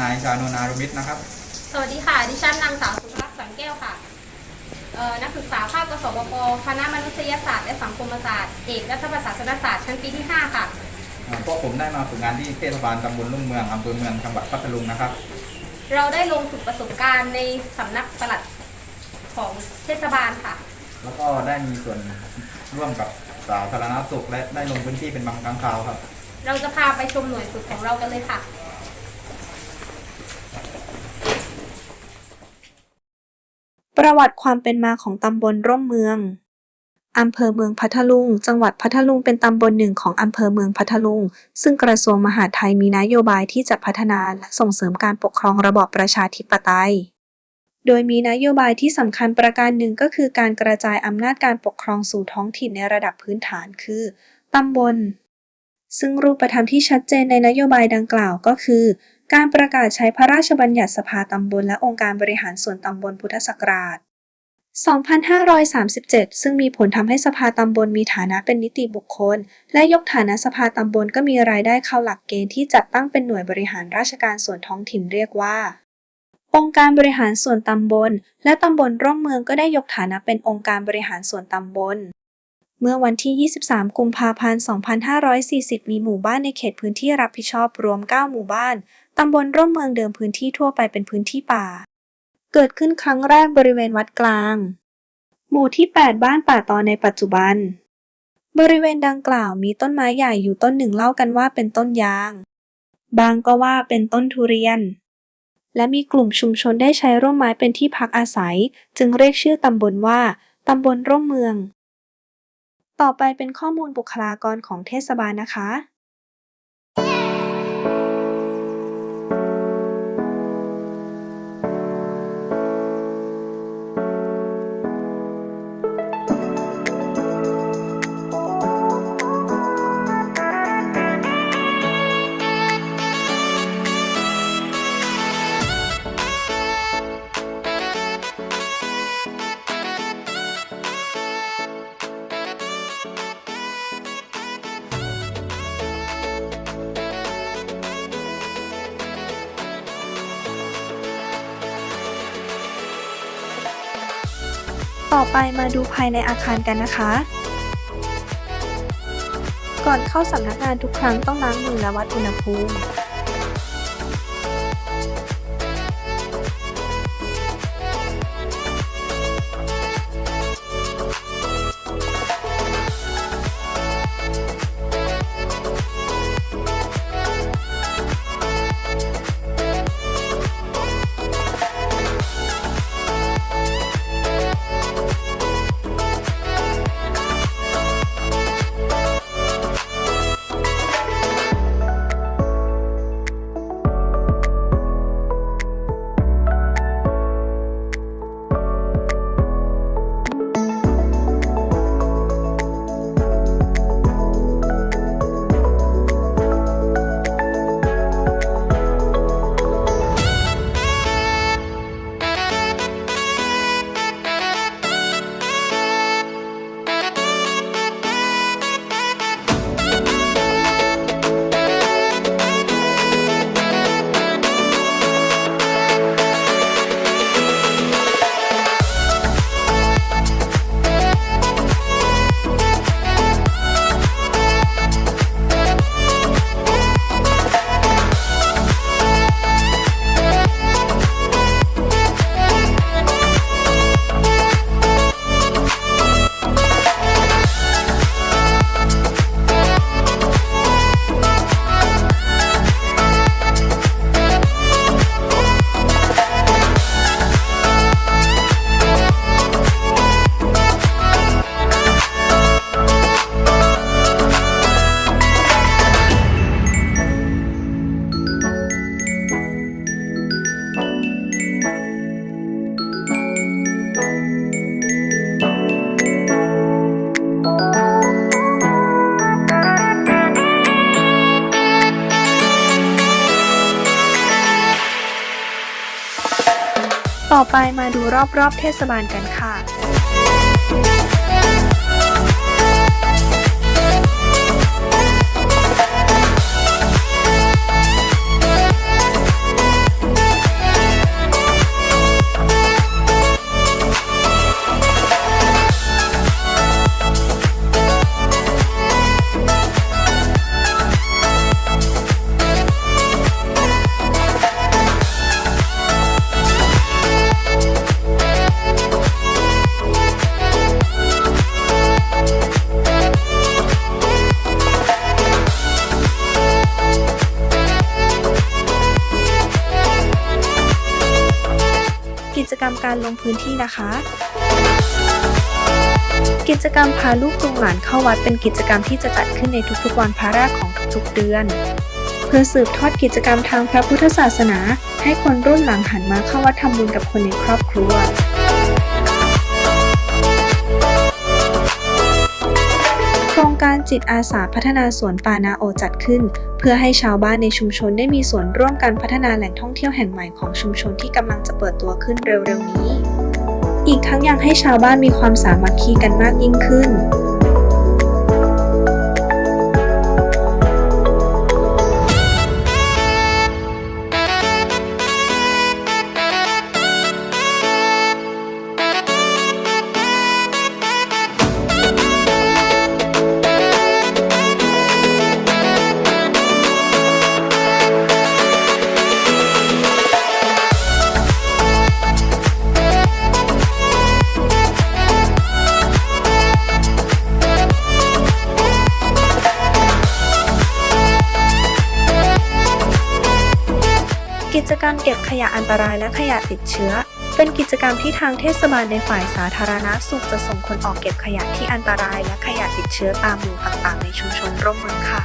นายชานนท์อารุมิตรนะครับ สวัสดีค่ะ ดิฉันนางสาวสุภาพสังแก้วค่ะเอ่อนักศึกษาภาคกสบปคณะมนุษยศาสตร์และสังคมศาสตร์เอกรัฐประศาสนศาสตร์ชั้นปีที่ 5 ค่ะอ่าพวกผมได้มาฝึกงานที่เทศบาลตำบลลุ่มเมืองอำเภอเมืองจังหวัดพัทลุงนะครับ เราได้ลงฝึกประสบการณ์ในสำนักปลัดของเทศบาลค่ะ แล้วก็ได้มีส่วนร่วมกับสาธารณสุขและได้ลงพื้นที่เป็นบางครั้งคราวครับ เราจะพาไปชมหน่วยฝึกของเรากันเลยค่ะ ประวัติความเป็นมาของตำบลร่มเมือง อำเภอเมืองพัทลุง จังหวัดพัทลุงเป็นตำบลหนึ่งของอำเภอเมืองพัทลุง ซึ่งกระทรวงมหาดไทยมีนโยบายที่จะพัฒนาและส่งเสริมการปกครองระบอบประชาธิปไตย โดยมีนโยบายที่สำคัญประการหนึ่งก็คือการกระจายอำนาจการปกครองสู่ท้องถิ่นในระดับพื้นฐานคือตำบลซึ่งรูปธรรมที่ชัดเจนในนโยบายดังกล่าวก็คือ การประกาศใช้พระราชบัญญัติสภาตำบลและองค์การบริหารส่วนตำบลพุทธศักราช 2537 ซึ่งมีผลทำให้สภาตำบลมีฐานะเป็นนิติบุคคล และยกฐานะสภาตำบลก็มีรายได้เข้าหลักเกณฑ์ที่จัดตั้งเป็นหน่วยบริหารราชการส่วนท้องถิ่นเรียกว่า องค์การบริหารส่วนตำบล และตำบลร่มเมืองก็ได้ยกฐานะเป็นองค์การบริหารส่วนตำบล เมื่อวันที่ 23 กุมภาพันธ์ 2540 มีหมู่บ้านในเขตพื้นที่รับผิดชอบรวม 9 หมู่บ้าน ตำบลร่มเมืองเดิมพื้นที่ทั่วไปเป็นพื้นที่ป่า เกิดขึ้นครั้งแรกบริเวณวัดกลาง หมู่ที่ 8 บ้านป่าตอนในปัจจุบัน บริเวณดังกล่าวมีต้นไม้ใหญ่อยู่ต้นหนึ่งเล่ากันว่าเป็นต้นยาง บางก็ว่าเป็นต้นทุเรียน และมีกลุ่มชุมชนได้ใช้ร่มไม้เป็นที่พักอาศัย จึงเรียกชื่อตำบลว่าตำบลร่มเมือง ต่อไปเป็นข้อมูลบุคลากรของเทศบาลนะคะ ต่อไปมาดูภายในอาคารกันนะคะ ก่อนเข้าสำนักงานทุกครั้งต้องล้างมือและวัดอุณหภูมิ ต่อไปมาดูรอบๆเทศบาลกันค่ะ จกรรมการลงพื้นที่นะคะ กิจกรรมพาลูกจูงหลานเข้าวัดเป็นกิจกรรมที่จะจัดขึ้นในทุกๆ วันพระแรกของทุกๆเดือน เพื่อสืบทอดกิจกรรมทางพระพุทธศาสนา ให้คนรุ่นหลังหันมาเข้าวัดทำบุญกับคนในครอบครัว จิตอาสาพัฒนาสวนป่านาโอจัดขึ้น เพื่อให้ชาวบ้านในชุมชนได้มีส่วนร่วมการพัฒนาแหล่งท่องเที่ยวแห่งใหม่ของชุมชนที่กำลังจะเปิดตัวขึ้นเร็วๆนี้ อีกทั้งยังให้ชาวบ้านมีความสามัคคีกันมากยิ่งขึ้น กิจกรรมเก็บขยะอันตรายและขยะติดเชื้อ เป็นกิจกรรมที่ทางเทศบาลในฝ่ายสาธารณสุขจะส่งคนออกเก็บขยะที่อันตรายและขยะติดเชื้อตามหมู่ต่างๆ ในชุมชนร่วมมือค่ะ